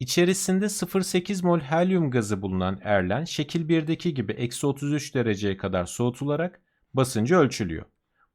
İçerisinde 0,8 mol helyum gazı bulunan Erlen şekil 1'deki gibi eksi 33 dereceye kadar soğutularak basıncı ölçülüyor.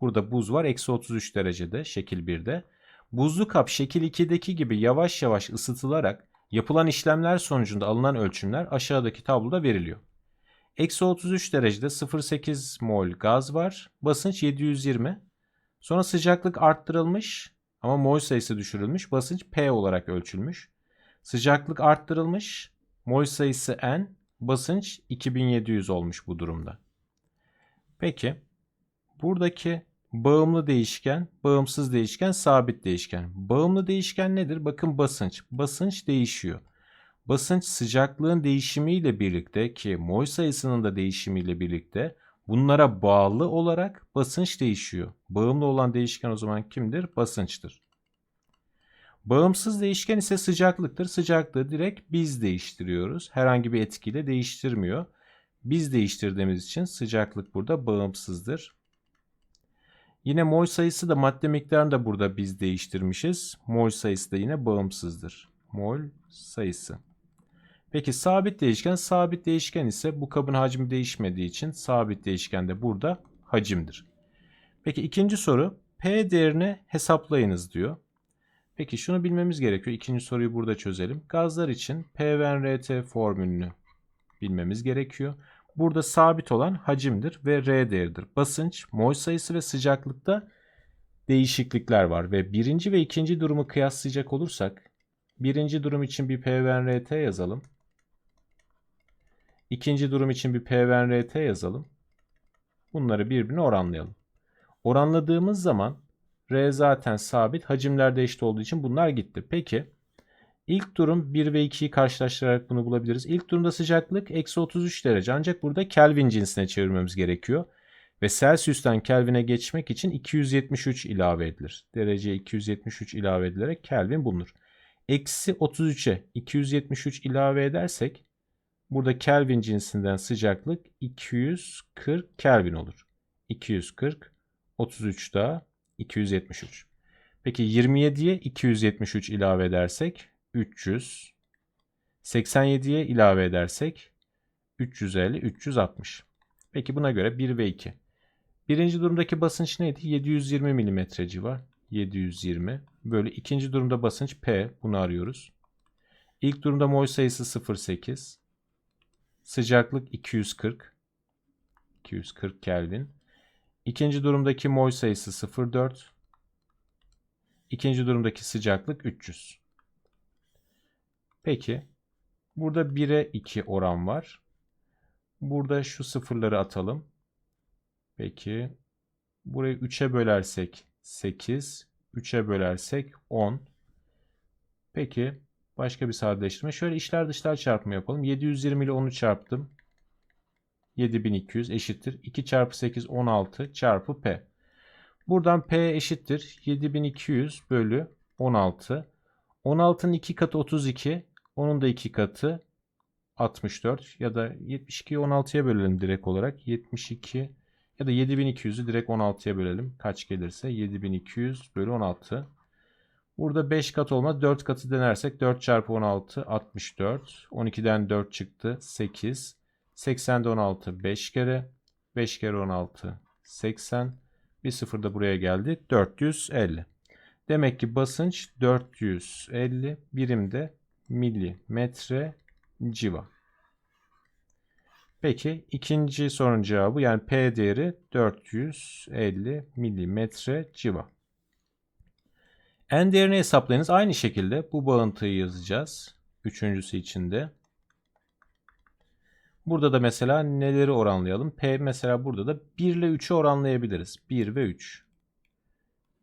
Burada buz var eksi 33 derecede şekil 1'de. Buzlu kap şekil 2'deki gibi yavaş yavaş ısıtılarak yapılan işlemler sonucunda alınan ölçümler aşağıdaki tabloda veriliyor. Eksi 33 derecede 0,8 mol gaz var. Basınç 720. Sonra sıcaklık arttırılmış ama mol sayısı düşürülmüş. Basınç P olarak ölçülmüş. Sıcaklık arttırılmış. Mol sayısı N. Basınç 2700 olmuş bu durumda. Peki buradaki bağımlı değişken, bağımsız değişken, sabit değişken. Bağımlı değişken nedir? Bakın basınç. Basınç değişiyor. Basınç sıcaklığın değişimiyle birlikte ki mol sayısının da değişimiyle birlikte bunlara bağlı olarak basınç değişiyor. Bağımlı olan değişken o zaman kimdir? Basınçtır. Bağımsız değişken ise sıcaklıktır. Sıcaklığı direkt biz değiştiriyoruz. Herhangi bir etkiyle değiştirmiyor. Biz değiştirdiğimiz için sıcaklık burada bağımsızdır. Yine mol sayısı da madde miktarını da burada biz değiştirmişiz. Mol sayısı da yine bağımsızdır. Mol sayısı. Peki sabit değişken sabit değişken ise bu kabın hacmi değişmediği için sabit değişken de burada hacimdir. Peki ikinci soru P değerini hesaplayınız diyor. Peki şunu bilmemiz gerekiyor. İkinci soruyu burada çözelim. Gazlar için P ve RT formülünü bilmemiz gerekiyor. Burada sabit olan hacimdir ve R değeridir. Basınç, mol sayısı ve sıcaklıkta değişiklikler var ve birinci ve ikinci durumu kıyaslayacak olursak birinci durum için bir P ve RT yazalım. İkinci durum için bir P ve RT yazalım. Bunları birbirine oranlayalım. Oranladığımız zaman R zaten sabit. Hacimler de eşit olduğu için bunlar gitti. Peki ilk durum 1 ve 2'yi karşılaştırarak bunu bulabiliriz. İlk durumda sıcaklık eksi 33 derece. Ancak burada Kelvin cinsine çevirmemiz gerekiyor. Ve Celsius'tan Kelvin'e geçmek için 273 ilave edilir. Dereceye 273 ilave edilerek Kelvin bulunur. Eksi 33'e 273 ilave edersek burada Kelvin cinsinden sıcaklık 240 Kelvin olur. 240 33 daha 273. Peki 27'ye 273 ilave edersek 300. 87'ye ilave edersek 350, 360. Peki buna göre 1 ve 2. Birinci durumdaki basınç neydi? 720 mm civar. 720 bölü ikinci durumda basınç P. Bunu arıyoruz. İlk durumda mol sayısı 0.8. Sıcaklık 240. 240 Kelvin. İkinci durumdaki mol sayısı 0.4. İkinci durumdaki sıcaklık 300. Peki. Burada 1'e 2 oran var. Burada şu sıfırları atalım. Peki. Burayı 3'e bölersek 8. 3'e bölersek 10. Peki. Başka bir sadeleştirme. Şöyle içler dışlar çarpımı yapalım. 720 ile 10'u çarptım. 7200 eşittir. 2 çarpı 8 16 çarpı P. Buradan P eşittir. 7200 bölü 16. 16'nın 2 katı 32. Onun da 2 katı 64 ya da 72'yi 16'ya bölelim direkt olarak. 72 ya da 7200'ü direkt 16'ya bölelim. Kaç gelirse 7200 bölü 16. Burada 5 kat olmaz. 4 katı denersek 4 çarpı 16 64. 12'den 4 çıktı 8. 80'de 16 5 kere. 5 kere 16 80. Bir sıfır da buraya geldi. 450. Demek ki basınç 450 birimde milimetre civa. Peki ikinci sorunun cevabı yani P değeri 450 milimetre civa. N değerini hesaplayınız. Aynı şekilde bu bağıntıyı yazacağız. Üçüncüsü için de. Burada da mesela neleri oranlayalım? P mesela burada da 1 ile 3'ü oranlayabiliriz. 1 ve 3.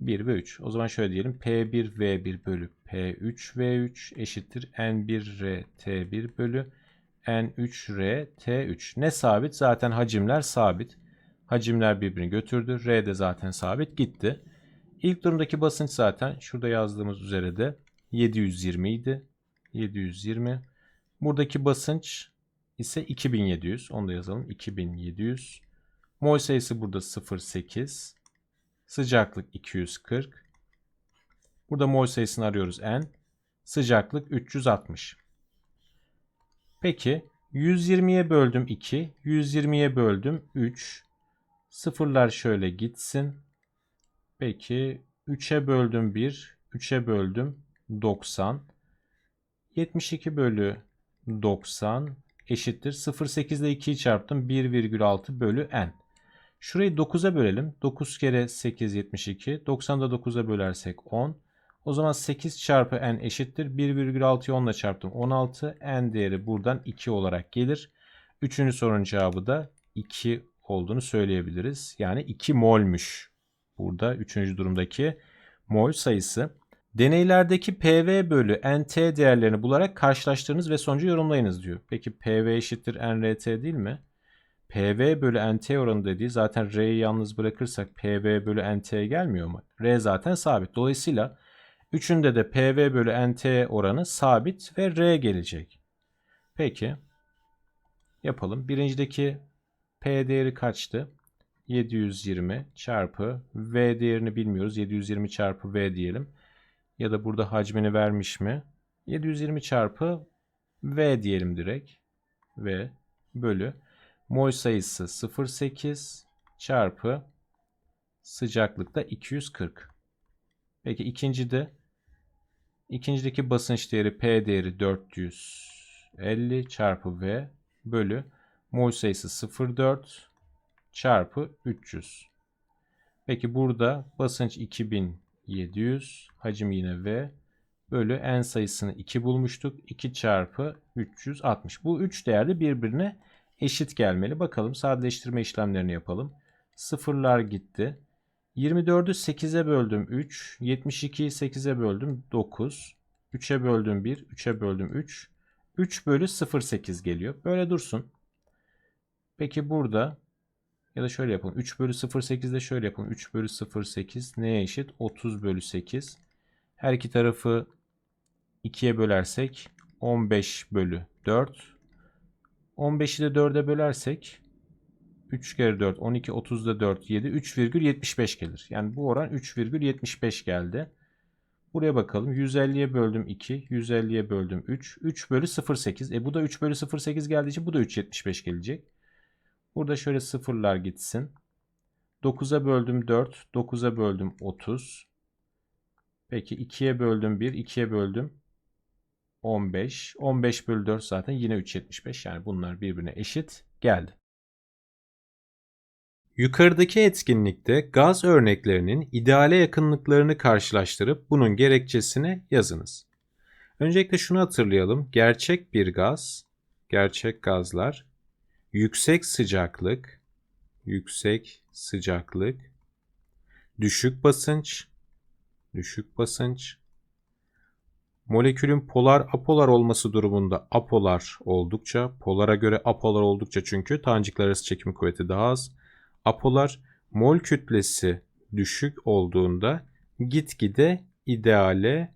1 ve 3. O zaman şöyle diyelim. P1 V1 bölü P3 V3 eşittir N1 R T1 bölü N3 R T3. Ne sabit? Zaten hacimler sabit. Hacimler birbirini götürdü. R de zaten sabit gitti. İlk durumdaki basınç zaten şurada yazdığımız üzere de 720 idi. 720. Buradaki basınç ise 2700. Onu da yazalım. 2700. Mol sayısı burada 0.8. Sıcaklık 240. Burada mol sayısını arıyoruz n. Sıcaklık 360. Peki 120'ye böldüm 2, 120'ye böldüm 3. Sıfırlar şöyle gitsin. Peki 3'e böldüm 1, 3'e böldüm 90. 72 bölü 90 eşittir. 0,8 ile 2'yi çarptım. 1,6 bölü n. Şurayı 9'a bölelim. 9 kere 8 72. 90'da 9'a bölersek 10. O zaman 8 çarpı n eşittir. 1,6'yı 10 ile çarptım. 16. n değeri buradan 2 olarak gelir. Üçüncü sorunun cevabı da 2 olduğunu söyleyebiliriz. Yani 2 molmüş. Burada üçüncü durumdaki mol sayısı. Deneylerdeki PV bölü NT değerlerini bularak karşılaştırınız ve sonucu yorumlayınız diyor. Peki PV eşittir NRT değil mi? PV bölü NT oranı dediği zaten R'yi yalnız bırakırsak PV bölü NT gelmiyor mu? R zaten sabit. Dolayısıyla üçünde de PV bölü NT oranı sabit ve R gelecek. Peki yapalım. Birincideki P değeri kaçtı? 720 çarpı V değerini bilmiyoruz. 720 çarpı V diyelim. Ya da burada hacmini vermiş mi? 720 çarpı V diyelim direkt. V bölü mol sayısı 0.8 çarpı sıcaklıkta 240. Peki ikincide ikincideki basınç değeri P değeri 450 çarpı V bölü mol sayısı 0.4 çarpı 300. Peki burada basınç 2700, hacim yine V bölü n sayısını 2 bulmuştuk. 2 çarpı 360. Bu 3 değer de birbirine eşit gelmeli. Bakalım sadeleştirme işlemlerini yapalım. Sıfırlar gitti. 24'ü 8'e böldüm 3. 72'yi 8'e böldüm 9. 3'e böldüm 1. 3'e böldüm 3. 3 bölü 0,8 geliyor. Böyle dursun. Peki burada ya da şöyle yapalım. 3 bölü 0,8'de şöyle yapalım. 3 bölü 0,8 neye eşit? 30 bölü 8. Her iki tarafı 2'ye bölersek 15 bölü 4. 15'i de 4'e bölersek 3 kere 4 12 30'da 4 7 3,75 gelir. Yani bu oran 3,75 geldi. Buraya bakalım. 150'ye böldüm 2. 150'ye böldüm 3. 3 bölü 0,8. E bu da 3 bölü 0,8 geldiği için bu da 3,75 gelecek. Burada şöyle sıfırlar gitsin. 9'a böldüm 4. 9'a böldüm 30. Peki 2'ye böldüm 1. 2'ye böldüm 15. 15 bölü 4 zaten yine 3.75. Yani bunlar birbirine eşit geldi. Yukarıdaki etkinlikte gaz örneklerinin ideale yakınlıklarını karşılaştırıp bunun gerekçesini yazınız. Öncelikle şunu hatırlayalım. Gerçek bir gaz, gerçek gazlar yüksek sıcaklık, yüksek sıcaklık, düşük basınç, düşük basınç, molekülün polar apolar olması durumunda apolar oldukça, polara göre apolar oldukça çünkü tanecikler arası çekim kuvveti daha az. Apolar mol kütlesi düşük olduğunda gitgide ideale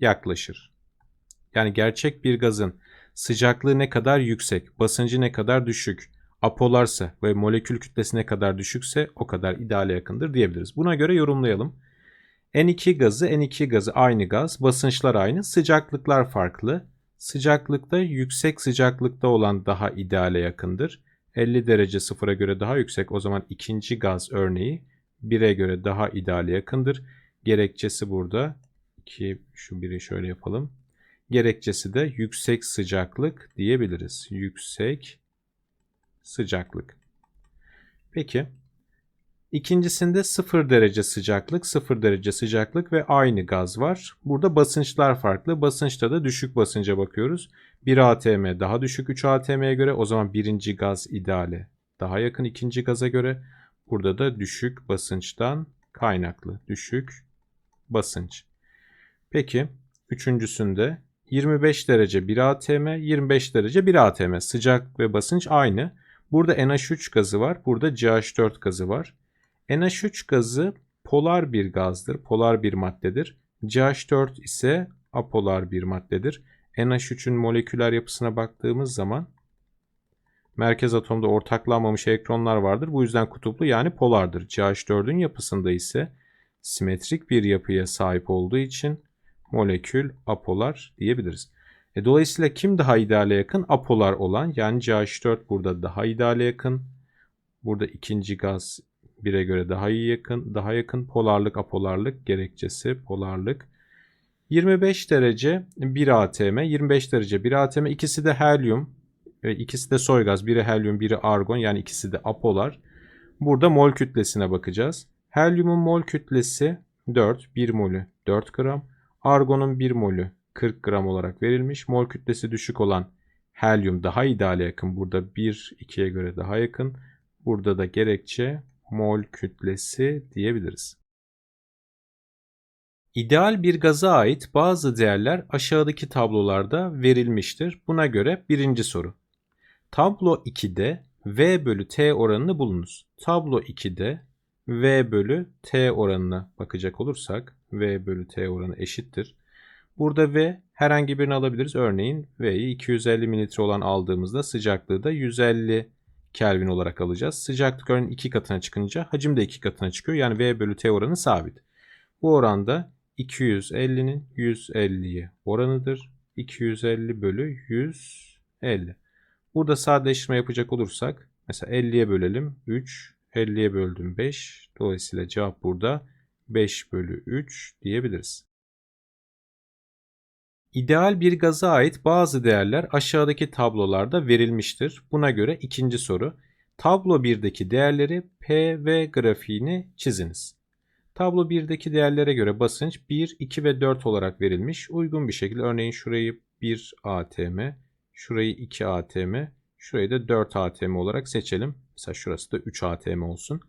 yaklaşır. Yani gerçek bir gazın sıcaklığı ne kadar yüksek, basıncı ne kadar düşük, apolarsa ve molekül kütlesi ne kadar düşükse o kadar ideale yakındır diyebiliriz. Buna göre yorumlayalım. N2 gazı, N2 gazı aynı gaz, basınçlar aynı, sıcaklıklar farklı. Sıcaklıkta yüksek sıcaklıkta olan daha ideale yakındır. 50 derece sıfıra göre daha yüksek. O zaman ikinci gaz örneği 1'e göre daha ideale yakındır. Gerekçesi burada. 2 şu biri şöyle yapalım. Gerekçesi de yüksek sıcaklık diyebiliriz. Yüksek sıcaklık. Peki. İkincisinde 0 derece sıcaklık, 0 derece sıcaklık ve aynı gaz var. Burada basınçlar farklı. Basınçta da düşük basınca bakıyoruz. 1 atm daha düşük 3 atm'ye göre. O zaman birinci gaz ideale daha yakın ikinci gaza göre. Burada da düşük basınçtan kaynaklı. Düşük basınç. Peki üçüncüsünde 25 derece 1 atm, 25 derece 1 atm. Sıcak ve basınç aynı. Burada NH3 gazı var. Burada CH4 gazı var. NH3 gazı polar bir gazdır. Polar bir maddedir. CH4 ise apolar bir maddedir. NH3'ün moleküler yapısına baktığımız zaman merkez atomda ortaklanmamış elektronlar vardır. Bu yüzden kutuplu yani polardır. CH4'ün yapısında ise simetrik bir yapıya sahip olduğu için molekül apolar diyebiliriz. E, dolayısıyla kim daha ideale yakın? Apolar olan yani CH4 burada daha ideale yakın. Burada ikinci gaz 1'e göre daha iyi yakın, daha yakın polarlık apolarlık gerekçesi polarlık. 25 derece 1 atm, 25 derece 1 atm ikisi de helyum, ikisi de soy gaz, biri helyum, biri argon yani ikisi de apolar. Burada mol kütlesine bakacağız. Helyumun mol kütlesi 4, 1 molü 4 gram. Argonun 1 molü 40 gram olarak verilmiş. Mol kütlesi düşük olan helyum daha ideale yakın. Burada 1, 2'ye göre daha yakın. Burada da gerekçe mol kütlesi diyebiliriz. İdeal bir gaza ait bazı değerler aşağıdaki tablolarda verilmiştir. Buna göre birinci soru. Tablo 2'de V bölü T oranını bulunuz. Tablo 2'de V bölü T oranına bakacak olursak V bölü T oranı eşittir. Burada V herhangi birini alabiliriz. Örneğin V'yi 250 mililitre olan aldığımızda sıcaklığı da 150 Kelvin olarak alacağız. Sıcaklık örneğin 2 katına çıkınca hacim de 2 katına çıkıyor. Yani V bölü T oranı sabit. Bu oranda 250'nin 150'ye oranıdır. 250 bölü 150. Burada sadeleştirme yapacak olursak mesela 50'ye bölelim 3, 50'ye böldüm 5. Dolayısıyla cevap burada 5 bölü 3 diyebiliriz. İdeal bir gaza ait bazı değerler aşağıdaki tablolarda verilmiştir. Buna göre ikinci soru. Tablo 1'deki değerleri PV grafiğini çiziniz. Tablo 1'deki değerlere göre basınç 1, 2 ve 4 olarak verilmiş. Uygun bir şekilde örneğin şurayı 1 atm, şurayı 2 atm, şurayı da 4 atm olarak seçelim. Mesela şurası da 3 atm olsun.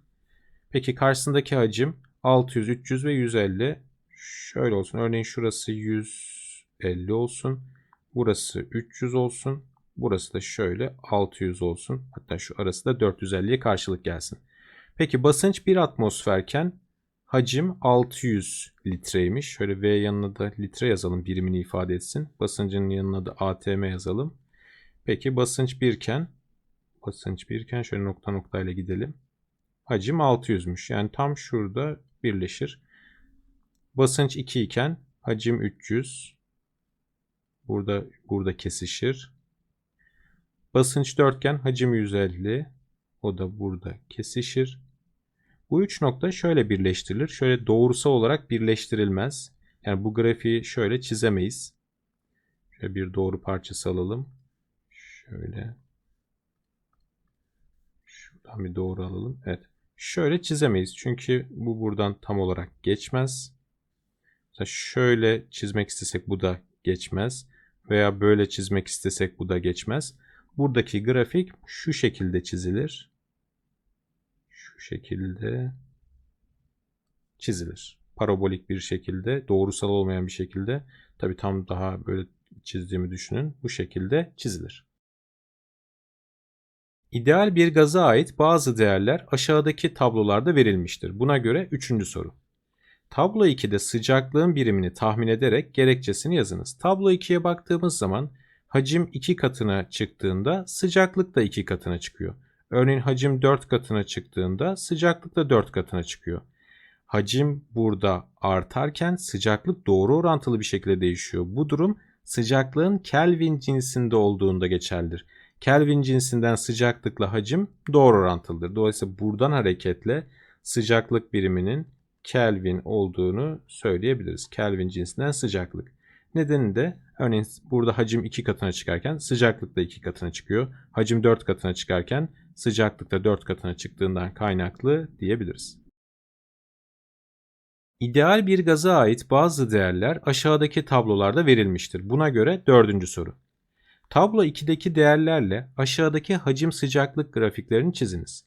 Peki karşısındaki hacim 600, 300 ve 150. Şöyle olsun. Örneğin şurası 150 olsun. Burası 300 olsun. Burası da şöyle 600 olsun. Hatta şu arası da 450'ye karşılık gelsin. Peki basınç 1 atmosferken hacim 600 litreymiş. Şöyle V yanına da litre yazalım birimini ifade etsin. Basıncın yanına da ATM yazalım. Peki basınç 1 iken basınç 1 iken şöyle nokta nokta ile gidelim. Hacim 600'müş. Yani tam şurada birleşir. Basınç 2 iken hacim 300. Burada burada kesişir. Basınç 4 iken hacim 150. O da burada kesişir. Bu üç nokta şöyle birleştirilir. Şöyle doğrusal olarak birleştirilmez. Yani bu grafiği şöyle çizemeyiz. Şöyle bir doğru parçası alalım. Şöyle. Şuradan bir doğru alalım. Evet. Şöyle çizemeyiz. Çünkü bu buradan tam olarak geçmez. Mesela şöyle çizmek istesek bu da geçmez. Veya böyle çizmek istesek bu da geçmez. Buradaki grafik şu şekilde çizilir. Şu şekilde çizilir. Parabolik bir şekilde, doğrusal olmayan bir şekilde. Tabi tam daha böyle çizdiğimi düşünün. Bu şekilde çizilir. İdeal bir gaza ait bazı değerler aşağıdaki tablolarda verilmiştir. Buna göre üçüncü soru. Tablo 2'de sıcaklığın birimini tahmin ederek gerekçesini yazınız. Tablo 2'ye baktığımız zaman hacim 2 katına çıktığında sıcaklık da 2 katına çıkıyor. Örneğin hacim 4 katına çıktığında sıcaklık da 4 katına çıkıyor. Hacim burada artarken sıcaklık doğru orantılı bir şekilde değişiyor. Bu durum sıcaklığın Kelvin cinsinde olduğunda geçerlidir. Kelvin cinsinden sıcaklıkla hacim doğru orantılıdır. Dolayısıyla buradan hareketle sıcaklık biriminin Kelvin olduğunu söyleyebiliriz. Kelvin cinsinden sıcaklık. Nedeni de örneğin burada hacim 2 katına çıkarken sıcaklık da 2 katına çıkıyor. Hacim 4 katına çıkarken sıcaklık da 4 katına çıktığından kaynaklı diyebiliriz. İdeal bir gaza ait bazı değerler aşağıdaki tablolarda verilmiştir. Buna göre dördüncü soru. Tablo 2'deki değerlerle aşağıdaki hacim sıcaklık grafiklerini çiziniz.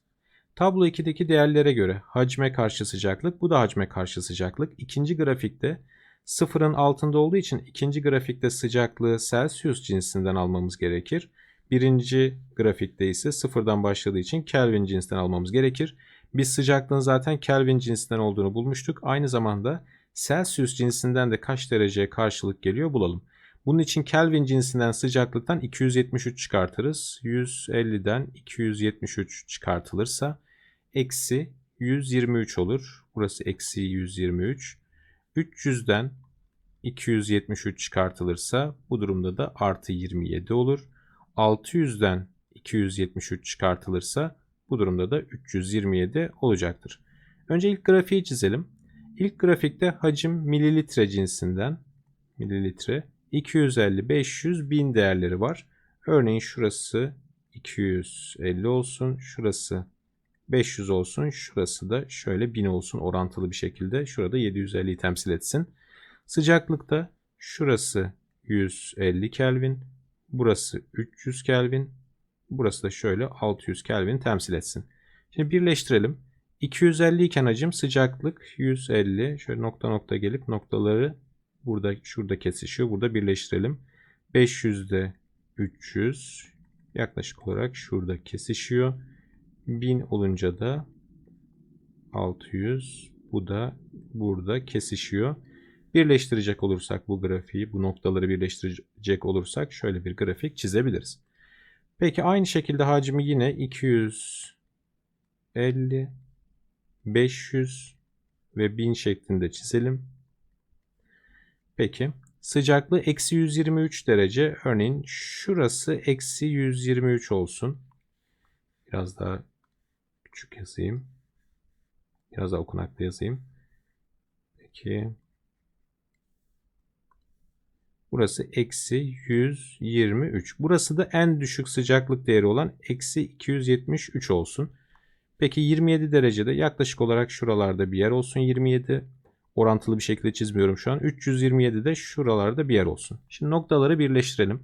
Tablo 2'deki değerlere göre hacme karşı sıcaklık, bu da hacme karşı sıcaklık. İkinci grafikte sıfırın altında olduğu için ikinci grafikte sıcaklığı Celsius cinsinden almamız gerekir. Birinci grafikte ise sıfırdan başladığı için Kelvin cinsinden almamız gerekir. Biz sıcaklığın zaten Kelvin cinsinden olduğunu bulmuştuk. Aynı zamanda Celsius cinsinden de kaç dereceye karşılık geliyor bulalım. Bunun için Kelvin cinsinden sıcaklıktan 273 çıkartırız. 150'den 273 çıkartılırsa eksi 123 olur. Burası eksi 123. 300'den 273 çıkartılırsa bu durumda da artı 27 olur. 600'den 273 çıkartılırsa bu durumda da 327 olacaktır. Önce ilk grafiği çizelim. İlk grafikte hacim mililitre cinsinden mililitre 250, 500, 1000 değerleri var. Örneğin şurası 250 olsun, şurası 500 olsun, şurası da şöyle 1000 olsun orantılı bir şekilde. Şurada 750'yi temsil etsin. Sıcaklıkta şurası 150 Kelvin, burası 300 Kelvin, burası da şöyle 600 Kelvin temsil etsin. Şimdi birleştirelim. 250 iken hacim sıcaklık 150. Şöyle nokta nokta gelip noktaları burada şurada kesişiyor. Burada birleştirelim. 500'de 300 yaklaşık olarak şurada kesişiyor. 1000 olunca da 600 bu da burada kesişiyor. Birleştirecek olursak bu grafiği, bu noktaları birleştirecek olursak şöyle bir grafik çizebiliriz. Peki aynı şekilde hacmi yine 250, 500 ve 1000 şeklinde çizelim. Peki sıcaklığı eksi 123 derece. Örneğin şurası eksi 123 olsun. Biraz daha küçük yazayım. Biraz daha okunaklı yazayım. Peki. Burası eksi 123. Burası da en düşük sıcaklık değeri olan eksi 273 olsun. Peki 27 derecede yaklaşık olarak şuralarda bir yer olsun 27. Orantılı bir şekilde çizmiyorum şu an. 327 de şuralarda bir yer olsun. Şimdi noktaları birleştirelim.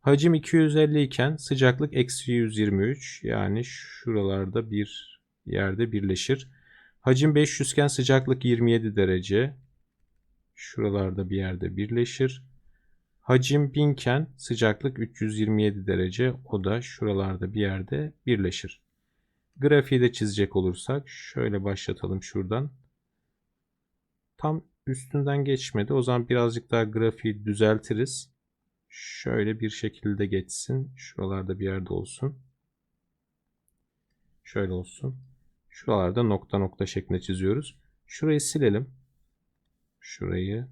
Hacim 250 iken sıcaklık eksi 123 yani şuralarda bir yerde birleşir. Hacim 500 iken sıcaklık 27 derece. Şuralarda bir yerde birleşir. Hacim 1000 iken sıcaklık 327 derece. O da şuralarda bir yerde birleşir. Grafiği de çizecek olursak şöyle başlatalım şuradan. Tam üstünden geçmedi. O zaman birazcık daha grafiği düzeltiriz. Şöyle bir şekilde geçsin. Şuralarda bir yerde olsun. Şöyle olsun. Şuralarda nokta nokta şeklinde çiziyoruz. Şurayı silelim. Şurayı.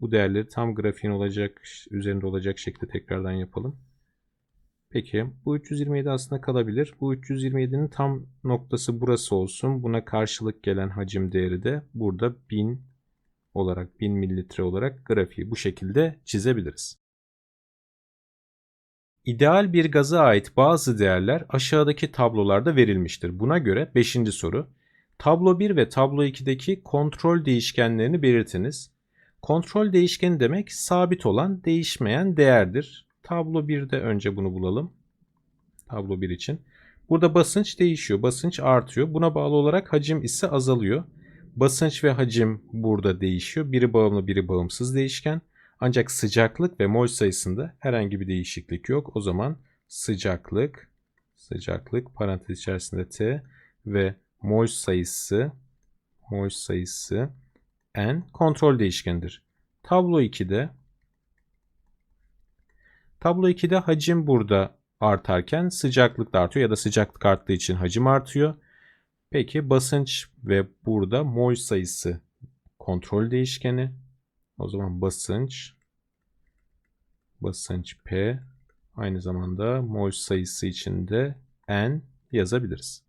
Bu değerleri tam grafiğin olacak, üzerinde olacak şekilde tekrardan yapalım. Peki bu 327 aslında kalabilir. Bu 327'nin tam noktası burası olsun. Buna karşılık gelen hacim değeri de burada 1000 olarak 1000 mililitre olarak grafiği bu şekilde çizebiliriz. İdeal bir gaza ait bazı değerler aşağıdaki tablolarda verilmiştir. Buna göre 5. soru. Tablo 1 ve tablo 2'deki kontrol değişkenlerini belirtiniz. Kontrol değişkeni demek sabit olan değişmeyen değerdir. Tablo 1'de önce bunu bulalım. Tablo 1 için. Burada basınç değişiyor. Basınç artıyor. Buna bağlı olarak hacim ise azalıyor. Basınç ve hacim burada değişiyor. Biri bağımlı biri bağımsız değişken. Ancak sıcaklık ve mol sayısında herhangi bir değişiklik yok. O zaman sıcaklık sıcaklık parantez içerisinde T ve mol sayısı mol sayısı N kontrol değişkenidir. Tablo 2'de Tablo 2'de hacim burada artarken sıcaklık da artıyor ya da sıcaklık arttığı için hacim artıyor. Peki basınç ve burada mol sayısı kontrol değişkeni. O zaman basınç basınç P aynı zamanda mol sayısı için de N yazabiliriz.